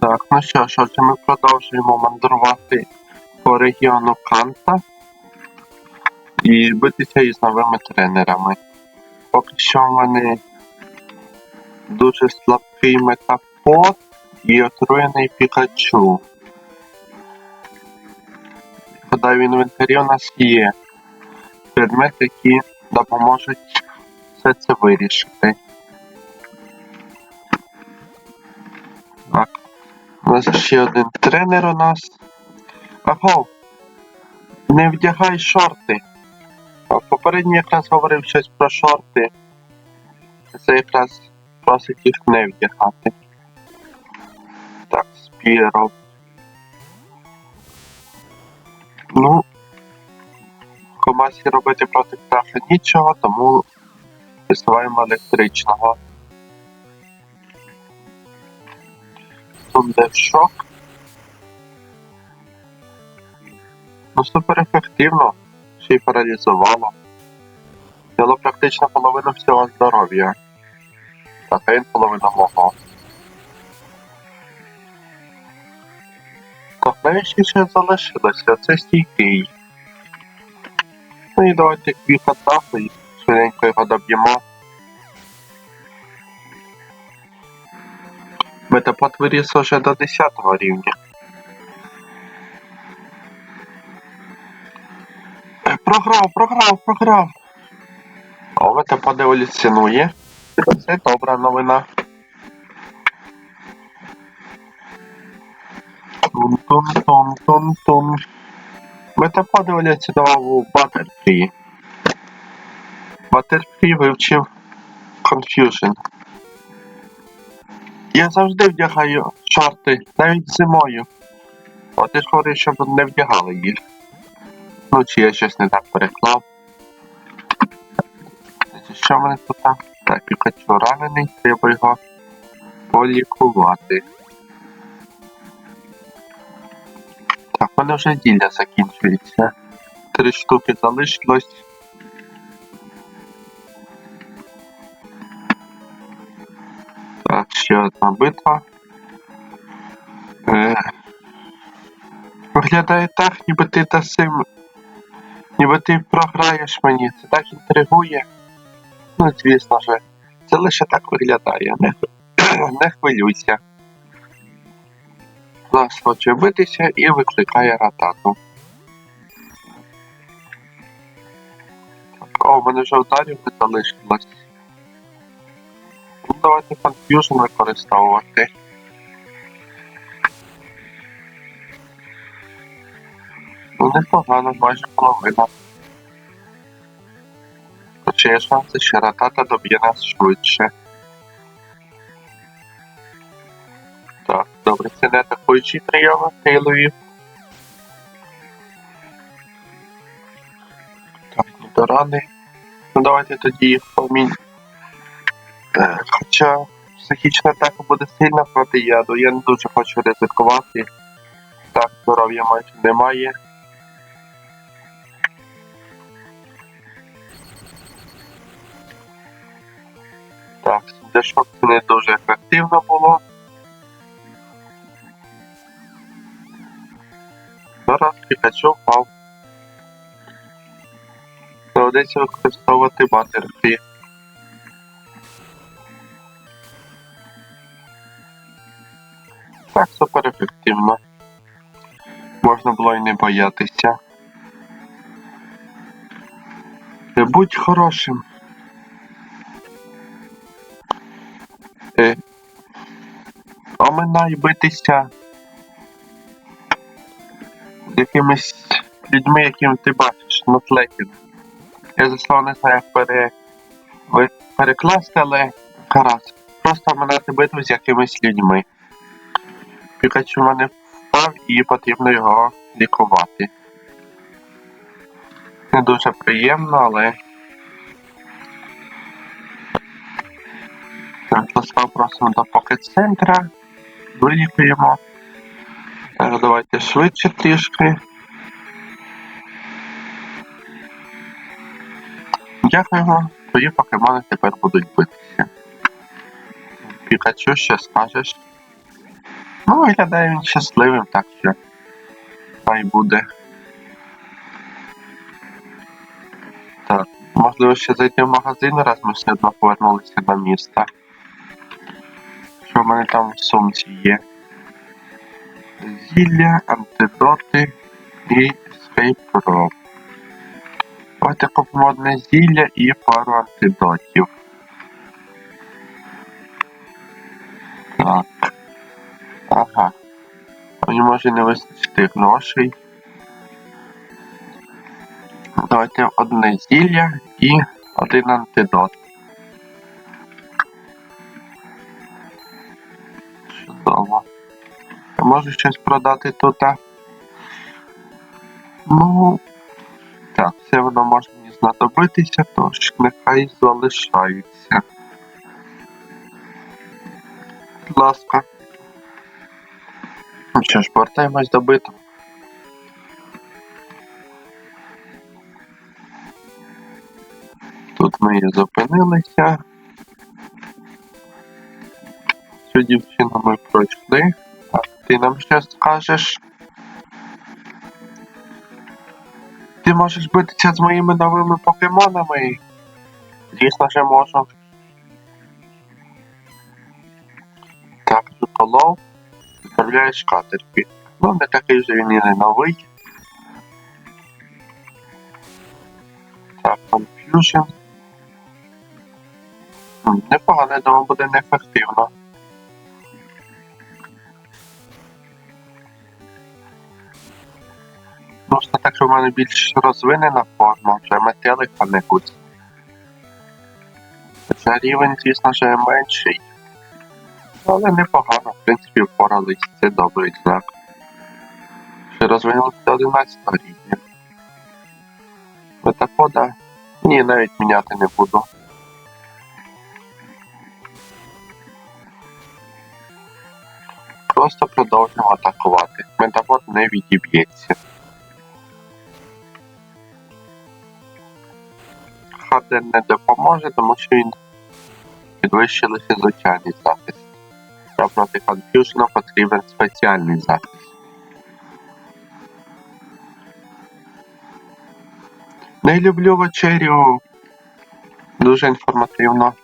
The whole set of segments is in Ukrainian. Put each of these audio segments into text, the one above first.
Так, ну що ж, отже, ми продовжуємо мандрувати по регіону Канта і битися із новими тренерами. Поки що в мене дуже слабкий метапод і отруєний Пікачу. Гадаю, в інвентарі у нас є предмети, які допоможуть все це вирішити. Нас ще один тренер у нас. Аго! Не вдягай шорти. А Попередньо якраз говорив щось про шорти. Це якраз просить їх не вдягати. Так, спіров. Ну, комасі робити проти птаха нічого, тому висуваємо електричного. Тут де шок. Ну, супер ефективно. Ще й паралізувало. Взяло практично половину всього здоров'я. Так, а він половина мого. Навіщо ще залишилося? Це стійкий. Ну і давайте квік атаку і швиденько його доб'ємо. Метапод виріс уже до 10 рівня. Е, Програв, програв, програв. О, метапод еволюціонує. Це добра новина. Тун-тун-тун-тун-тун. Метапод еволюціонував у Баттерфрі. Баттерфрі вивчив Confusion. Я завжди вдягаю шорти, навіть зимою. От я ж говорю, щоб не вдягали їх. Ну, чи я щось не так переклав. Що в мене тут? Так, Пікачу ранений, треба його полікувати. Так, в мене вже ділля закінчується. Три штуки залишилось. Ще одна битва. Е, Виглядає так, ніби ти дасим. Ніби ти програєш мені. Це так інтригує. Ну, звісно ж, це лише так виглядає. Не, не хвилюйся. Нас хоче битися і викликає ратату. Так, о, мене вже ударів не залишилось. Ну, давайте Confusion використовувати. Ну, непогано, майже половина. Хоча є шанси, що ратата доб'є нас швидше. Так, добре, це не атакуючий прийом Хейлові. Так, не до рани. Ну давайте тоді їх помінь. Е, Хоча психічна атака буде сильна проти яду, я не дуже хочу ризикувати. Так, здоров'я майже немає. Так, дешок це не дуже ефективно було. Зараз Пікачу впав. Доведеться використовувати батерфі. Так, супер ефективно. Можна було і не боятися. Е, Будь хорошим. Е, оминай битися з якимись людьми, яким ти бачиш на тлеті. Я слово не знаю, як пере... перекласти, але гаразд. Просто оминати битву з якимись людьми. Пікачу в мене впав і потрібно його лікувати. Не дуже приємно, але. Послав просимо до покет-центра. Вилікуємо. Так, давайте швидше трішки. Дякуємо. Твої покемони тепер будуть битися. Пікачу, що скажеш? Ну, виглядає він щасливим, так що хай буде. Так, можливо ще зайти в магазин, раз ми все одно повернулися до міста. Що в мене там в сумці є? Зілля, антидоти і скейпроп. Давайте купимо одне зілля і пару антидотів. Так. Ага. Мені може не вистачити грошей. Давайте одне зілля і один антидот. Чудово. Я можу щось продати тут. Ну. Так, це воно може мені знадобитися, тож нехай залишається. Будь ласка. Ну Що ж, повертаємось до битви. Тут ми і зупинилися. Цю дівчину ми пройшли. А ти нам щось скажеш? Ти можеш битися з моїми новими покемонами? Звісно ж можу. Так, Жуколов. Відправляєш катерпі. Ну, не такий вже він і не новий. Так, Confusion. Непогано, я думаю, буде неефективно. Просто так, що в мене більш розвинена форма, вже метелик, а не гусь. Хоча рівень, звісно ж, менший. Але непогано, в принципі, впорались, це добрий знак. Ще розвинулися до 11 рівня. Метафода? Ні, навіть міняти не буду. Просто продовжимо атакувати. Метафод не відіб'ється. Харден не допоможе, тому що він підвищилися звичайний захист. А проти конфюжна потрібен спеціальний захист. Не люблю вечерю. Дуже інформативно.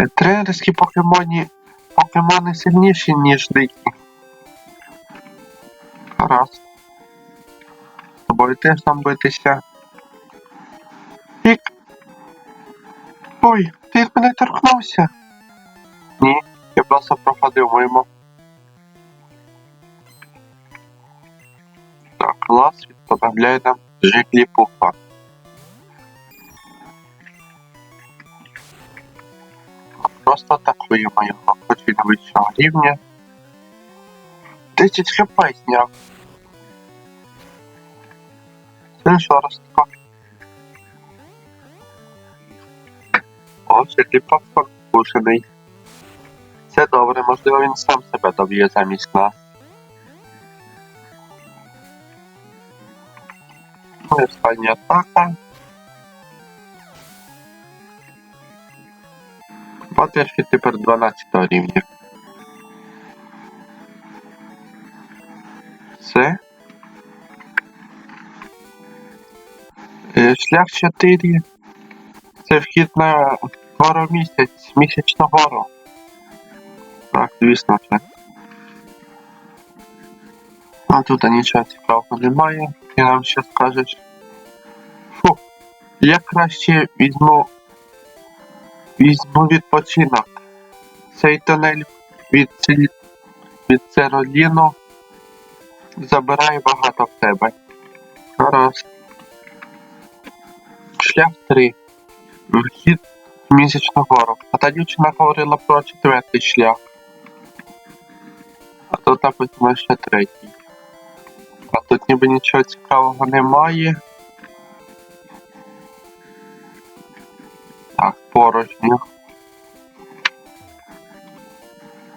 Е, Тренерські покемоні покемони сильніші, ніж дикі. Гаразд. З тобою теж там битися. Пік. Ой, ти від мене торкнувся. Просто проходив мимо. Так, клас відправляє нам Жигліпуфа. Просто атакуємо його, хоч він вищого рівня. 10 хп зняв. Це жорстко. О, Жигліпуф покушений. Це добре, можливо він сам себе доб'є замість нас. Ну і остання атака. Батерфі тепер 12 рівня. Все. Е, Шлях 4. Це вхід на гору місяць, місячну гору. Так, звісно це. А тут нічого цікавого немає. Ти нам ще скажеш. Фу, я краще візьму. Візьму відпочинок. Цей тунель від, ці- від Цероліну забирає багато в тебе. Гаразд. Шлях 3. Вхід в місячну гору. А та дівчина говорила про четвертий шлях. Тут написано ще третій. А тут ніби нічого цікавого немає. Так, порожньо.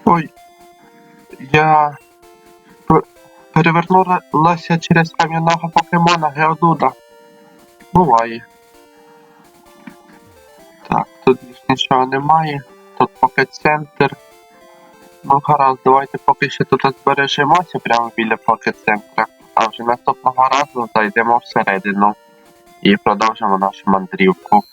Ой. Я перевернулася через кам'яного покемона Геодуда. Буває. Так, тут нічого немає. Тут поки центр. Ну гаразд, давайте поки що тут збережемося прямо біля покет-центра, а вже наступного разу зайдемо всередину і продовжимо нашу мандрівку.